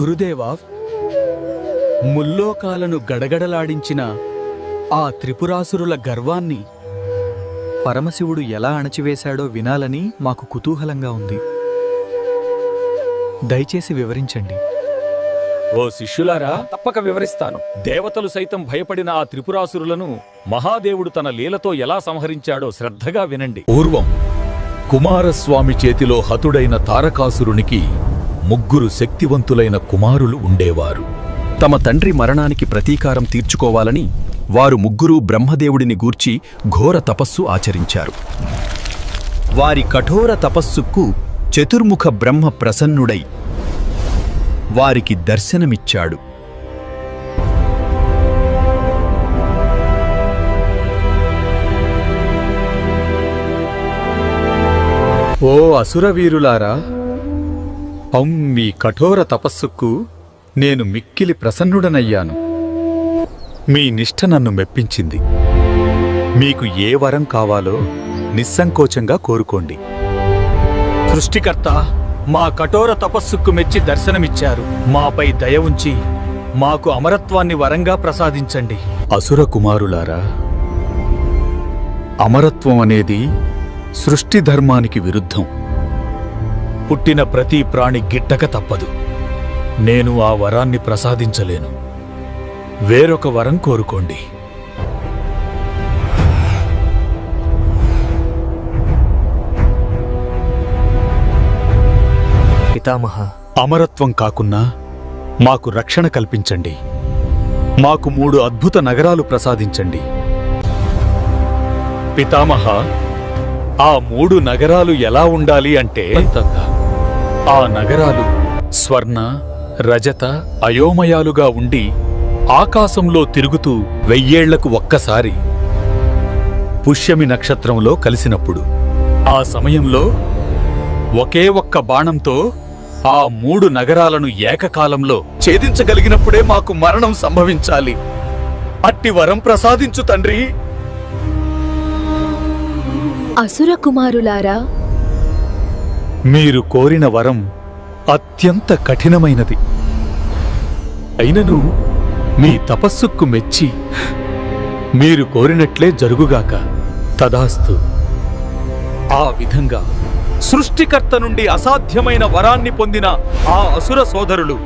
గురుదేవా ముల్లోకాలను గడగడలాడించిన ఆ త్రిపురాసురుల గర్వాన్ని పరమశివుడు ఎలా అణచివేశాడో వినాలని మాకు కుతూహలంగా ఉంది. దయచేసి వివరించండి. ఓ శిష్యులారా తప్పక వివరిస్తాను. దేవతలు సైతం భయపడిన ఆ త్రిపురాసురులను మహాదేవుడు తన లీలతో ఎలా సంహరించాడో శ్రద్ధగా వినండి. పూర్వం కుమారస్వామి చేతిలో హతుడైన తారకాసురునికి ముగ్గురు శక్తివంతులైన కుమారులు ఉండేవారు. తమ తండ్రి మరణానికి ప్రతీకారం తీర్చుకోవాలని వారు ముగ్గురు బ్రహ్మదేవుడిని గూర్చి ఘోర తపస్సు ఆచరించారు. వారి కఠోర తపస్సుకు చతుర్ముఖ బ్రహ్మ ప్రసన్నుడై వారికి దర్శనమిచ్చాడు. ఓ అసురవీరులారా అం మీ కఠోర తపస్సుకు నేను మిక్కిలి ప్రసన్నుడనయ్యాను. మీ నిష్ఠ నన్ను మెప్పించింది. మీకు ఏ వరం కావాలో నిస్సంకోచంగా కోరుకోండి. సృష్టికర్త మా కఠోర తపస్సుకు మెచ్చి దర్శనమిచ్చారు. మాపై దయ ఉంచి మాకు అమరత్వాన్ని వరంగా ప్రసాదించండి. అసుర కుమారులారా అమరత్వం అనేది సృష్టి ధర్మానికి విరుద్ధం. పుట్టిన ప్రతి ప్రాణి గిట్టక తప్పదు. నేను ఆ వరాన్ని ప్రసాదించలేను. వేరొక వరం కోరుకోండి. పితామహ. అమరత్వం కాకున్నా మాకు రక్షణ కల్పించండి. మాకు మూడు అద్భుత నగరాలు ప్రసాదించండి. పితామహ ఆ మూడు నగరాలు ఎలా ఉండాలి అంటే ఆ నగరాలు స్వర్ణ రజత అయోమయాలుగా ఉండి ఆకాశంలో తిరుగుతూ వెయ్యేళ్ళకు ఒక్కసారి పుష్యమి నక్షత్రంలో కలిసినప్పుడు. ఆ సమయంలో ఒకే ఒక్క బాణంతో ఆ మూడు నగరాలను ఏకకాలంలో ఛేదించగలిగినప్పుడే మాకు మరణం సంభవించాలి. అట్టి వరం ప్రసాదించు తండ్రి. అసురకుమారులారా మీరు కోరిన వరం అత్యంత కఠినమైనది. అయినను మీ తపస్సుకు మెచ్చి మీరు కోరినట్లే జరుగుగాక. తదాస్తు ఆ విధంగా సృష్టికర్త నుండి అసాధ్యమైన వరాన్ని పొందిన ఆ అసుర సోదరులు